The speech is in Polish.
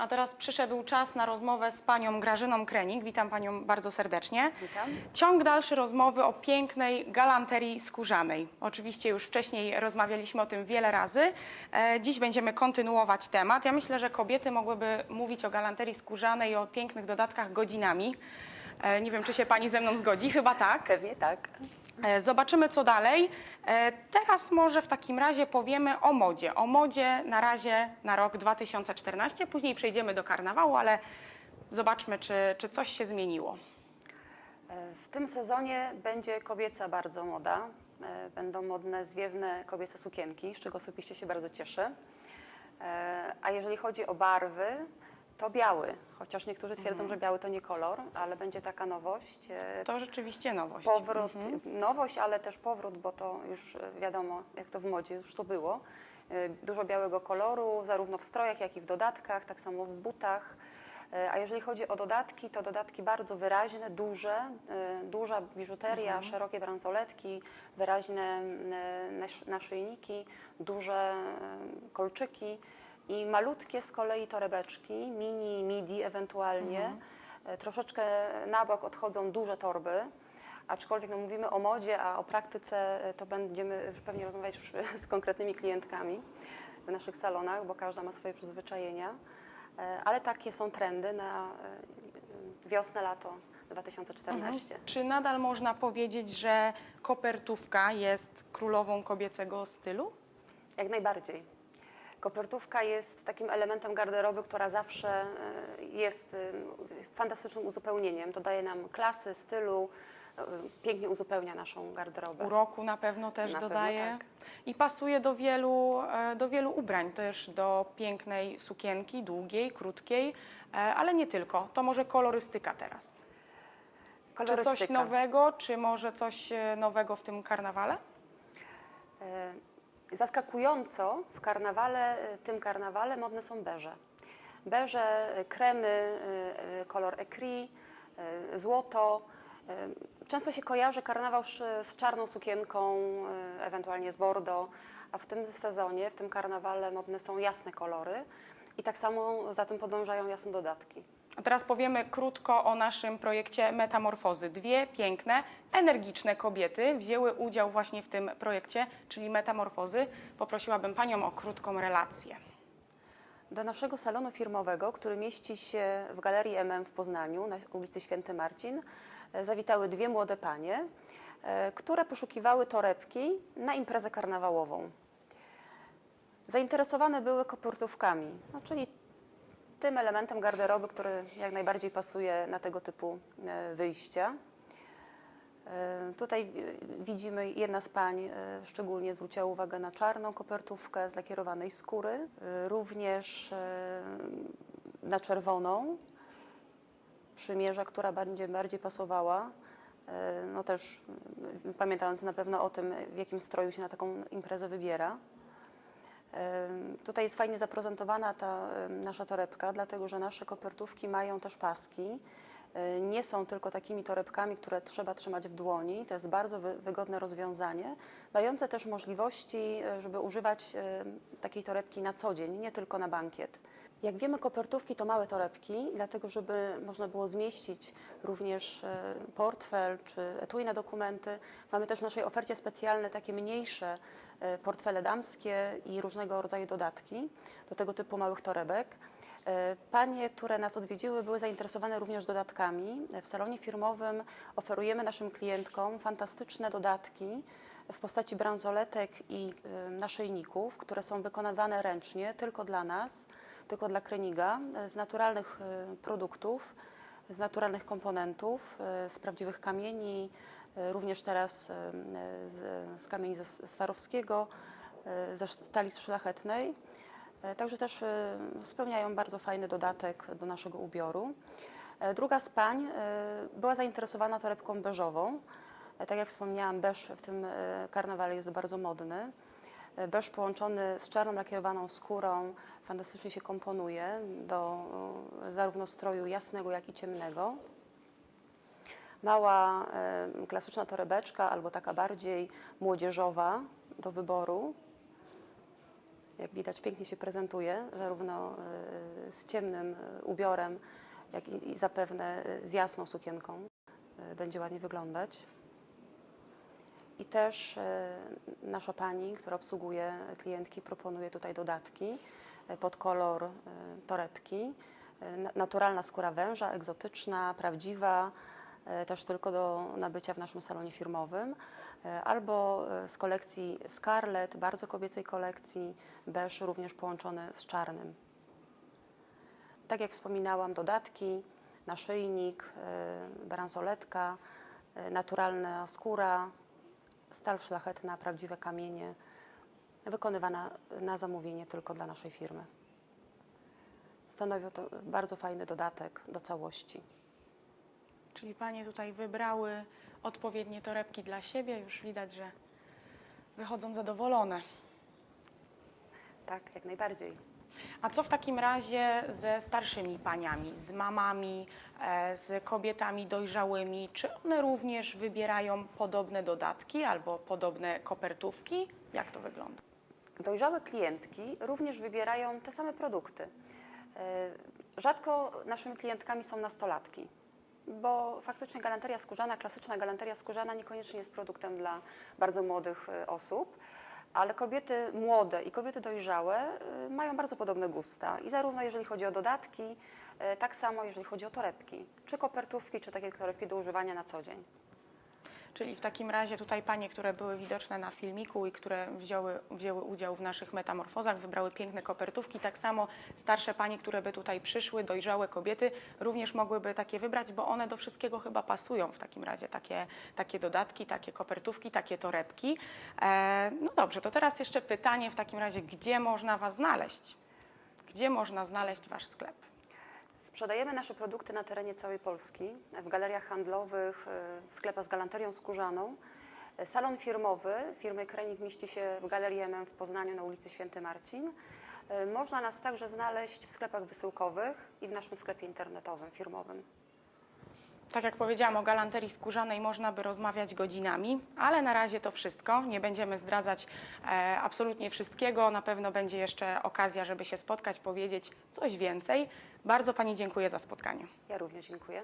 A teraz przyszedł czas na rozmowę z panią Grażyną Krenik. Witam panią bardzo serdecznie. Witam. Ciąg dalszy rozmowy o pięknej galanterii skórzanej. Oczywiście już wcześniej rozmawialiśmy o tym wiele razy. E, dziś będziemy kontynuować temat. Ja myślę, że kobiety mogłyby mówić o galanterii skórzanej i o pięknych dodatkach godzinami. E, nie wiem, czy się pani ze mną zgodzi. Chyba tak. Pewnie tak. E, Zobaczymy, co dalej. E, Teraz może w takim razie powiemy o modzie. O modzie na razie na rok 2014. Później przejdziemy do karnawału, ale zobaczmy, czy, czy coś się zmieniło. W tym sezonie będzie kobieca bardzo moda. Będą modne zwiewne kobiece sukienki, z czego osobiście się bardzo cieszę. A jeżeli chodzi o barwy, to biały. Chociaż niektórzy twierdzą, że biały to nie kolor, ale będzie taka nowość. E, To rzeczywiście nowość. Powrót, nowość, ale też powrót, bo to już e, wiadomo, jak to w modzie, już to było. E, Dużo białego koloru, zarówno w strojach, jak i w dodatkach, tak samo w butach. A jeżeli chodzi o dodatki, to dodatki bardzo wyraźne, duże, duża biżuteria, szerokie bransoletki, wyraźne nasz- naszyjniki, duże kolczyki i malutkie z kolei torebeczki, mini, midi ewentualnie. E, Troszeczkę na bok odchodzą duże torby. Aczkolwiek no, mówimy o modzie, a o praktyce e, to będziemy już pewnie rozmawiać już z konkretnymi klientkami w naszych salonach, bo każda ma swoje przyzwyczajenia. E, Ale takie są trendy na e, wiosnę, lato 2014. Czy nadal można powiedzieć, że kopertówka jest królową kobiecego stylu? Jak najbardziej. Kopertówka jest takim elementem garderoby, która zawsze e, jest e, fantastycznym uzupełnieniem. Dodaje nam klasy, stylu, e, pięknie uzupełnia naszą garderobę. Uroku na pewno też Na pewno dodaje. tak. I pasuje do wielu, e, do wielu ubrań, też do pięknej sukienki, długiej, krótkiej, e, ale nie tylko. To może kolorystyka teraz. Czy coś nowego, czy może coś e, nowego w tym karnawale? Zaskakująco w karnawale, e, tym karnawale modne są beże. Beże, e, kremy, e, kolor ecri, e, złoto. Często się kojarzy karnawał z czarną sukienką, ewentualnie z bordo, a w tym sezonie, w tym karnawale modne są jasne kolory i tak samo za tym podążają jasne dodatki. A teraz powiemy krótko o naszym projekcie Metamorfozy. Dwie piękne, energiczne kobiety wzięły udział właśnie w tym projekcie, czyli Metamorfozy. Poprosiłabym Panią o krótką relację. Do naszego salonu firmowego, który mieści się w Galerii MM w Poznaniu na ulicy Święty Marcin, e, zawitały dwie młode panie, e, które poszukiwały torebki na imprezę karnawałową. Zainteresowane były kopertówkami, no, czyli tym elementem garderoby, który jak najbardziej pasuje na tego typu e, wyjścia. E, Tutaj e, widzimy, jedna z pań szczególnie zwróciła uwagę na czarną kopertówkę z lakierowanej skóry, również na czerwoną przymierza, która będzie bardziej pasowała. No też pamiętając na pewno o tym, w jakim stroju się na taką imprezę wybiera. Tutaj jest fajnie zaprezentowana ta nasza torebka, dlatego że nasze kopertówki mają też paski. E, Nie są tylko takimi torebkami, które trzeba trzymać w dłoni. To jest bardzo wy- wygodne rozwiązanie, dające też możliwości, e, żeby używać takiej torebki na co dzień, nie tylko na bankiet. Jak wiemy, kopertówki to małe torebki, dlatego żeby można było zmieścić również e, portfel czy etui na dokumenty. Mamy też w naszej ofercie specjalne takie mniejsze portfele damskie i różnego rodzaju dodatki do tego typu małych torebek. E, Panie, które nas odwiedziły, były zainteresowane również dodatkami. W salonie firmowym oferujemy naszym klientkom fantastyczne dodatki w postaci bransoletek i e, naszyjników, które są wykonywane ręcznie tylko dla nas, tylko dla Kreniga, e, z naturalnych e, produktów, z naturalnych komponentów, e, z prawdziwych kamieni, e, również teraz e, z, z kamieni Swarowskiego, e, ze stali szlachetnej. E, Także też e, spełniają bardzo fajny dodatek do naszego ubioru. E, Druga z pań e, była zainteresowana torebką beżową. E, Tak jak wspomniałam, beż w tym e, karnawale jest bardzo modny. E, Beż połączony z czarną lakierowaną skórą fantastycznie się komponuje do e, zarówno stroju jasnego, jak i ciemnego. Mała, klasyczna torebeczka albo taka bardziej młodzieżowa do wyboru. jak widać, pięknie się prezentuje, zarówno e, z ciemnym e, ubiorem, jak i, zapewne e, z jasną sukienką. Będzie ładnie wyglądać. I też nasza pani, która obsługuje klientki, proponuje tutaj dodatki pod kolor torebki. Na- Naturalna skóra węża, egzotyczna, prawdziwa, też tylko do nabycia w naszym salonie firmowym. E, Albo e, z kolekcji Scarlett, bardzo kobiecej kolekcji, beż również połączony z czarnym. Tak jak wspominałam, dodatki, naszyjnik, e, bransoletka, e, naturalna skóra, stal szlachetna, prawdziwe kamienie, wykonywana na zamówienie tylko dla naszej firmy. Stanowi to bardzo fajny dodatek do całości. Czyli panie tutaj wybrały odpowiednie torebki dla siebie. Już widać, że wychodzą zadowolone. Tak, jak najbardziej. A co w takim razie ze starszymi paniami, z mamami, e, z kobietami dojrzałymi? Czy one również wybierają podobne dodatki albo podobne kopertówki? Jak to wygląda? Dojrzałe klientki również wybierają te same produkty. E, Rzadko naszymi klientkami są nastolatki, bo faktycznie galanteria skórzana, klasyczna galanteria skórzana niekoniecznie jest produktem dla bardzo młodych e, osób, ale kobiety młode i kobiety dojrzałe e, mają bardzo podobne gusta i zarówno jeżeli chodzi o dodatki, e, tak samo jeżeli chodzi o torebki, czy kopertówki, czy takie torebki do używania na co dzień. Czyli w takim razie tutaj panie, które były widoczne na filmiku i które wzięły, wzięły udział w naszych metamorfozach, wybrały piękne kopertówki. Tak samo starsze panie, które by tutaj przyszły, dojrzałe kobiety, również mogłyby takie wybrać, bo one do wszystkiego chyba pasują w takim razie. Takie, takie dodatki, takie kopertówki, takie torebki. E, no dobrze, to teraz jeszcze pytanie w takim razie, gdzie można Was znaleźć? Gdzie można znaleźć Wasz sklep? Sprzedajemy nasze produkty na terenie całej Polski, w galeriach handlowych, y, w sklepach z galanterią skórzaną. Salon firmowy firmy Krenik mieści się w Galerii MM w Poznaniu na ulicy Święty Marcin. Y, Można nas także znaleźć w sklepach wysyłkowych i w naszym sklepie internetowym firmowym. Tak jak powiedziałam, o galanterii skórzanej można by rozmawiać godzinami, ale na razie to wszystko. Nie będziemy zdradzać e, absolutnie wszystkiego. Na pewno będzie jeszcze okazja, żeby się spotkać, powiedzieć coś więcej. Bardzo Pani dziękuję za spotkanie. Ja również dziękuję.